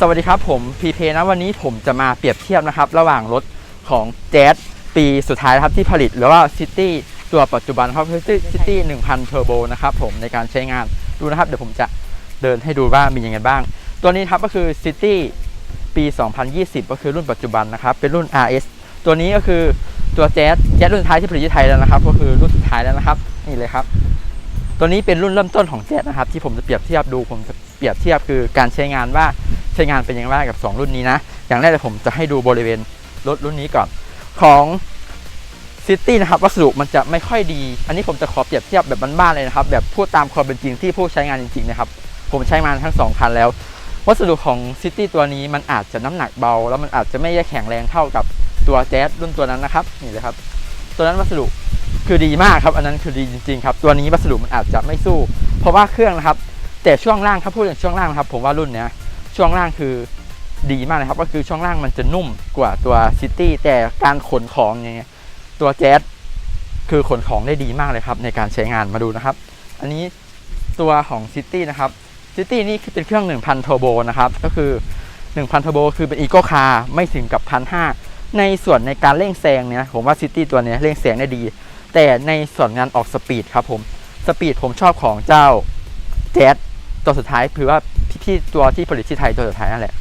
สวัสดีครับผมพีเพนะวันนี้ผมจะมาเปรียบเทียบนะครับ ระหว่างรถของแจ๊สปีสุดท้ายนะครับที่ผลิตหรือว่าซิตี้ตัวปัจจุบันครับซิตี้ซิตี้หนึ่งพันเทอร์โบนะครับผมในการใช้งานดูนะครับ เดี๋ยวผมจะเดินให้ดูว่ามียังไงบ้าง ตัวนี้ครับก็คือซิตี้ปี 2020 ก็คือรุ่นปัจจุบันนะครับ เป็นรุ่น RS ตัวนี้ก็คือตัวแจ๊สแจ๊สรุ่นท้ายที่ผลิตที่ไทยแล้วนะครับ ก็คือรุ่นสุดท้ายแล้วนะครับ นี่เลยครับ ตัวนี้เป็นรุ่นเริ่มต้นของแจ๊สนะครับ ที่ผมจะเปรียบเทียบดูผมจะ รียบเทียบคือการใช้งานว่าใช้งานเป็นยังไงกับ 2 รุ่นนี้นะ อย่างแรกเลยผมจะให้ดูบริเวณรถรุ่นนี้ก่อนของซิตี้นะครับวัสดุมันจะไม่ค่อยดี อันนี้ผมจะขอเปรียบเทียบแบบบ้านๆเลยนะครับ แบบพูดตามความเป็นจริงที่ผู้ใช้งานจริงๆนะครับ ผมใช้มาทั้งสองคันแล้ว วัสดุของซิตี้ตัวนี้มันอาจจะน้ำหนักเบา แล้วมันอาจจะไม่แข็งแรงเท่ากับตัวแจ๊สรุ่นตัวนั้นนะครับนี่เลยครับตัวนั้นวัสดุคือดีมากครับ อันนั้นคือดีจริงๆครับ ตัวนี้วัสดุมันอาจจะไม่สู้ เพราะว่าเครื่องนะครับ แต่ช่วงล่างถ้าพูดถึงช่วงล่างนะครับ ผมว่ารุ่นเนี้ยช่วงล่างคือดีมากเลยครับ ก็คือช่วงล่างมันจะนุ่มกว่าตัวซิตี้แต่การขนของเนี่ยตัวแจ๊สคือขนของได้ดีมากเลยครับ ในการใช้งานมาดูนะครับ อันนี้ตัวของซิตี้นะครับซิตี้นี่คือเป็นเครื่อง 1,000เทอร์โบนะครับ ก็คือ 1,000เทอร์โบคือเป็นอีโกคาร์ไม่ถึงกับ1,500ในส่วนในการเร่งแซงเนี่ยผมว่าซิตี้ตัวนี้เร่งแซงได้ดี แต่ในส่วนงานออกสปีดครับผมสปีดผมชอบของเจ้าแจ๊ส ตัวสุดท้ายคือว่าพี่ๆตัวที่ผลิตที่ไทยตัวสุดท้ายนั่นแหละ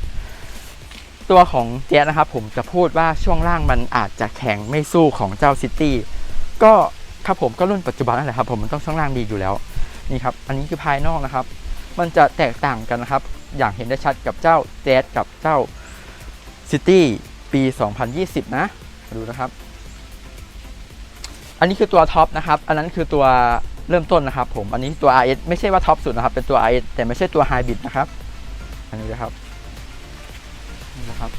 ตัวของแจ๊นะครับ ผมจะพูดว่าช่วงล่างมันอาจจะแข็งไม่สู้ของเจ้าซิตี้ก็ครับผมก็รุ่นปัจจุบันนั่นแหละครับผมมันต้องช่วงล่างดีอยู่แล้วนี่ครับอันนี้คือภายนอกนะครับ มันจะแตกต่างกันนะครับ อย่างเห็นได้ชัดกับเจ้าแจ๊กับเจ้าซิตี้ปี 2020 นะมาดูนะครับ อันนี้คือตัวท็อปนะครับ อันนั้นคือตัว เริ่มต้นนะครับผมอันนี้ตัว RS ไม่ใช่ว่าท็อปสุดนะครับ เป็นตัว RS แต่ไม่ใช่ตัวไฮบริดนะครับ อันนี้นะครับนี่นะครับ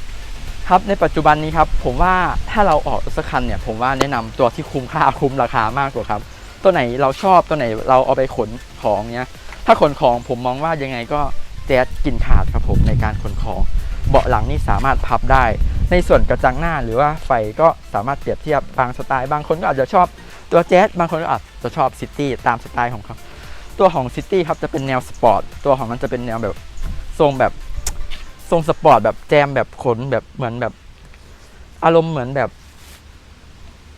ครับในปัจจุบันนี้ครับ ผมว่าถ้าเราออกรถสักคันเนี่ย ผมว่าแนะนำตัวที่คุ้มค่าคุ้มราคามากกว่าครับ ตัวไหนเราชอบตัวไหนเราเอาไปขนของเนี้ย ถ้าขนของผมมองว่ายังไงก็แจ๊สกินขาดครับผมในการขนของ เบาะหลังนี่สามารถพับได้ ในส่วนกระจังหน้าหรือว่าไฟก็สามารถเปรียบเทียบบางสไตล์บางคนก็อาจจะชอบ ตัวแจ๊สบางคนก็อาจจะชอบซิตี้ตามสไตล์ของเขาตัวของซิตี้ครับจะเป็นแนวสปอร์ตตัวของมันจะเป็นแนวแบบทรงแบบทรงสปอร์ตแบบแจมแบบขนแบบเหมือนแบบ อารมณ์เหมือนแบบ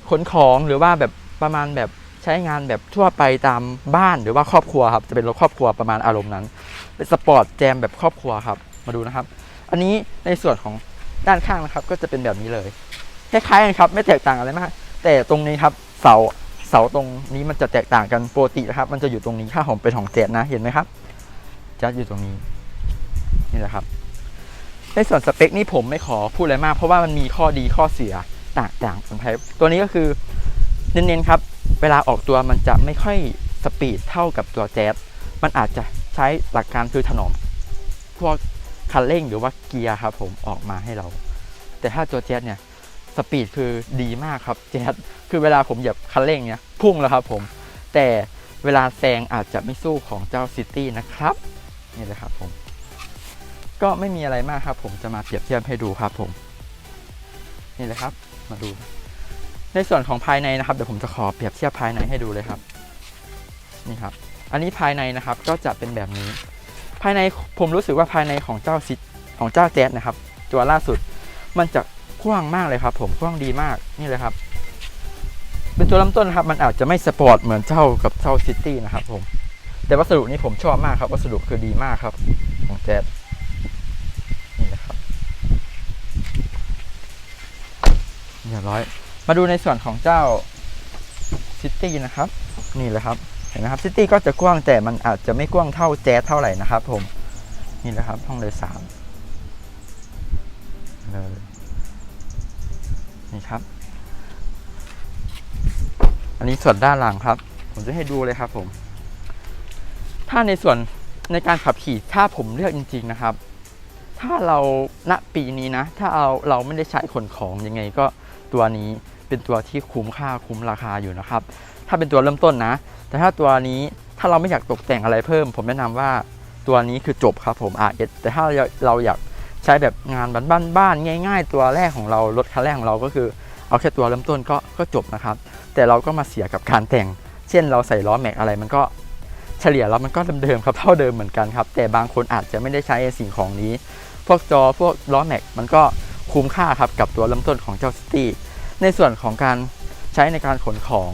ขนของหรือว่าแบบประมาณแบบใช้งานแบบทั่วไปตามบ้านหรือว่าครอบครัวครับ จะเป็นรถครอบครัวประมาณอารมณ์นั้น เป็นสปอร์ตแจมแบบครอบครัวครับ มาดูนะครับ อันนี้ในส่วนของด้านข้างนะครับ ก็จะเป็นแบบนี้เลยคล้ายๆกันครับ ไม่แตกต่างอะไรมาก แต่ตรงนี้ครับเสา เสาตรงนี้มันจะแตกต่างกันปกตินะครับ มันจะอยู่ตรงนี้ค่าของเป็นของเจ็ดนะเห็นไหมครับจะอยู่ตรงนี้นี่แหละครับ ในส่วนสเปคนี่ผมไม่ขอพูดอะไรมาก เพราะว่ามันมีข้อดีข้อเสียต่างๆกันไปตัวนี้ก็คือเน้นๆครับ เวลาออกตัวมันจะไม่ค่อยสปีดเท่ากับตัวแจ๊สมันอาจจะใช้หลักการคือถนอมพวกคันเร่งหรือว่าเกียร์ครับผมออกมาให้เรา แต่ถ้าตัวแจ๊สเนี่ย สปีดคือดีมากครับแจ๊สคือเวลาผมเหยียบคันเร่งเนี่ยพุ่งแล้วครับผมแต่เวลาแซงอาจจะไม่สู้ของเจ้าซิตี้นะครับนี่เลยครับผมก็ไม่มีอะไรมากครับผมจะมาเปรียบเทียบให้ดูครับผม นี่เลยครับมาดู ในส่วนของภายในนะครับเดี๋ยวผมจะขอเปรียบเทียบภายในให้ดูเลยครับ นี่ครับ อันนี้ภายในนะครับก็จะเป็นแบบนี้ ภายในผมรู้สึกว่าภายในของเจ้าซิของเจ้าแจ๊สนะครับ ตัวล่าสุดมันจะ กว้างมากเลยครับ ผมกว้างดีมากนี่เลยครับ เป็นตัวลำต้นนะครับ มันอาจจะไม่สปอร์ตเหมือนเจ้ากับเจ้าซิตี้นะครับผม แต่วัสดุนี้ผมชอบมากครับ วัสดุคือดีมากครับ ของแจ๊สนี่นะครับเรียบร้อย มาดูในส่วนของเจ้าซิตี้นะครับ นี่เลยครับเห็นไหมครับซิตี้ก็จะกว้างแต่มันอาจจะไม่กว้างเท่าแจ๊สเท่าไหร่นะครับ ผมนี่แหละครับห้องโดยสารเลย ครับ อันนี้ส่วนด้านหลังครับ ผมจะให้ดูเลยครับผม ถ้าในส่วนในการขับขี่ถ้าผมเลือกจริง ๆนะครับ ถ้าเราณปีนี้นะ ถ้าเอาเราไม่ได้ใช้ขนของยังไงก็ตัวนี้เป็นตัวที่คุ้มค่าคุ้มราคาอยู่นะครับ ถ้าเป็นตัวเริ่มต้นนะ แต่ถ้าตัวนี้ถ้าเราไม่อยากตกแต่งอะไรเพิ่ม ผมแนะนำว่าตัวนี้คือจบครับผม RS แต่ถ้าเราอยาก ใช้แบบงานบ้านๆง่าย ๆ ตัวแรกของเรารถคันแรกของเราก็คือ เอาแค่ตัวเริ่มต้นก็ก็จบนะครับ แต่เราก็มาเสียกับการแต่ง เช่นเราใส่ล้อแม็กอะไรมันก็เฉลี่ยแล้วมันก็เดิมๆครับเท่าเดิมเหมือนกันครับ แต่บางคนอาจจะไม่ได้ใช้สิ่งของนี้ พวกจอพวกล้อแม็กมันก็คุ้มค่าครับกับตัวเริ่มต้นของเจ้าซิตี้ในส่วนของการใช้ในการขนของ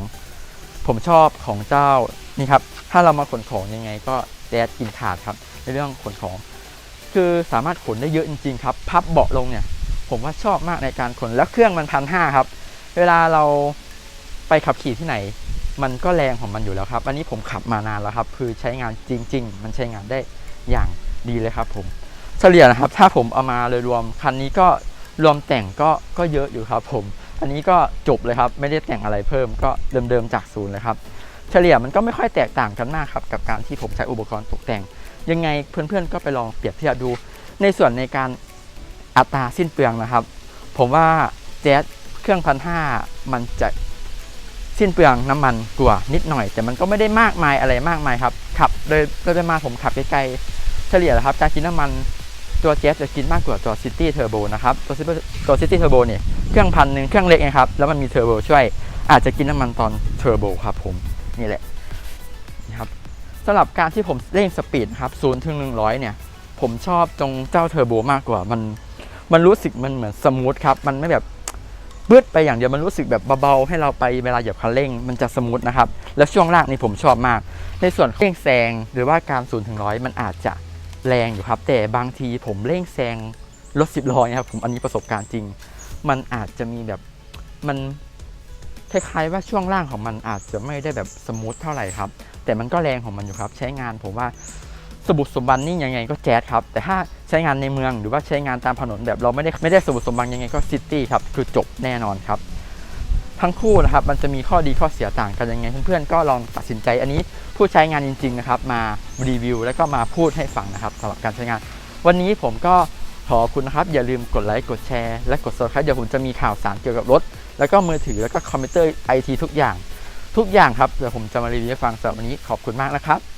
ผมชอบของเจ้านี่ครับถ้าเรามาขนของยังไงก็แดดกินขาดครับในเรื่องขนของ คือสามารถขนได้เยอะจริงๆครับ พับเบาะลงเนี่ยผมว่าชอบมากในการขนแล้วเครื่องมันพันห้าครับ เวลาเราไปขับขี่ที่ไหน มันก็แรงของมันอยู่แล้วครับ อันนี้ผมขับมานานแล้วครับ คือใช้งานจริง ๆ มันใช้งานได้อย่างดีเลยครับ ผมเฉลี่ยนะครับ ถ้าผมเอามาเลยรวมคันนี้ก็รวมแต่งก็ก็เยอะอยู่ครับ ผม อันนี้ก็จบเลยครับ ไม่ได้แต่งอะไรเพิ่มก็เดิมๆจากศูนย์เลยครับ เฉลี่ยมันก็ไม่ค่อยแตกต่างกันมากครับกับการที่ผมใช้อุปกรณ์ตกแต่ง ยังไงเพื่อนๆก็ไปลองเปรียบเทียบดู ในส่วนในการอัตราสิ้นเปลืองนะครับ ผมว่าแจ๊สเครื่องพันห้ามันจะสิ้นเปลืองน้ำมันกว่านิดหน่อย แต่มันก็ไม่ได้มากมายอะไรมากมายครับขับโดยโดยประมาณผมขับไกลๆเฉลี่ยแล้วครับการกินน้ำมันตัวแจ๊สจะกินมากกว่าตัวซิตี้เทอร์โบนะครับตัว City- ตัวซิตี้เทอร์โบเนี่ยเครื่องพันหนึ่งเครื่องเล็กไงครับแล้วมันมีเทอร์โบช่วยอาจจะกินน้ำมันตอนเทอร์โบครับผม นี่แหละนะครับสำหรับการที่ผมเร่งสปีดครับศูนย์ถึงหนึ่งร้อยเนี่ยผมชอบตรงเจ้าเทอร์โบมากกว่ามันมันรู้สึกมันเหมือนสมูทครับ มันไม่แบบบืดไปอย่างเดียวมันรู้สึกแบบเบาๆ ให้เราไปเวลาเหยียบคันเร่งมันจะสมูทนะครับ แล้วช่วงล่างนี่ผมชอบมาก ในส่วนเร่งแซงหรือว่าการศูนย์ถึงร้อยมันอาจจะแรงอยู่ครับ แต่บางทีผมเร่งแซงรถสิบล้อนะครับผมอันนี้ประสบการณ์จริง มันอาจจะมีแบบมัน คล้ายๆว่าช่วงล่างของมันอาจจะไม่ได้แบบสมูทเท่าไหร่ครับ แต่มันก็แรงของมันอยู่ครับ ใช้งานผมว่าสบุกสมบันนี่ยังไงก็แจ๊สครับ แต่ถ้าใช้งานในเมืองหรือว่าใช้งานตามถนนแบบเราไม่ได้ไม่ได้สบุกสมบันยังไงก็ซิตี้ครับคือจบแน่นอนครับ ทั้งคู่นะครับมันจะมีข้อดีข้อเสียต่างกันยังไง เพื่อนๆก็ลองตัดสินใจอันนี้ผู้ใช้งานจริงๆนะครับมารีวิว แล้วก็มาพูดให้ฟังนะครับสำหรับการใช้งาน วันนี้ผมก็ขอบคุณนะครับอย่าลืมกดไลค์กดแชร์และกด subscribe เดี๋ยวผมจะมีข่าวสารเกี่ยวกับรถ แล้วก็มือถือแล้วก็คอมพิวเตอร์ไอทีทุกอย่าง ทุกอย่างครับเดี๋ยวผมจะมารีวิวให้ฟังสำหรับวันนี้ขอบคุณมากนะครับ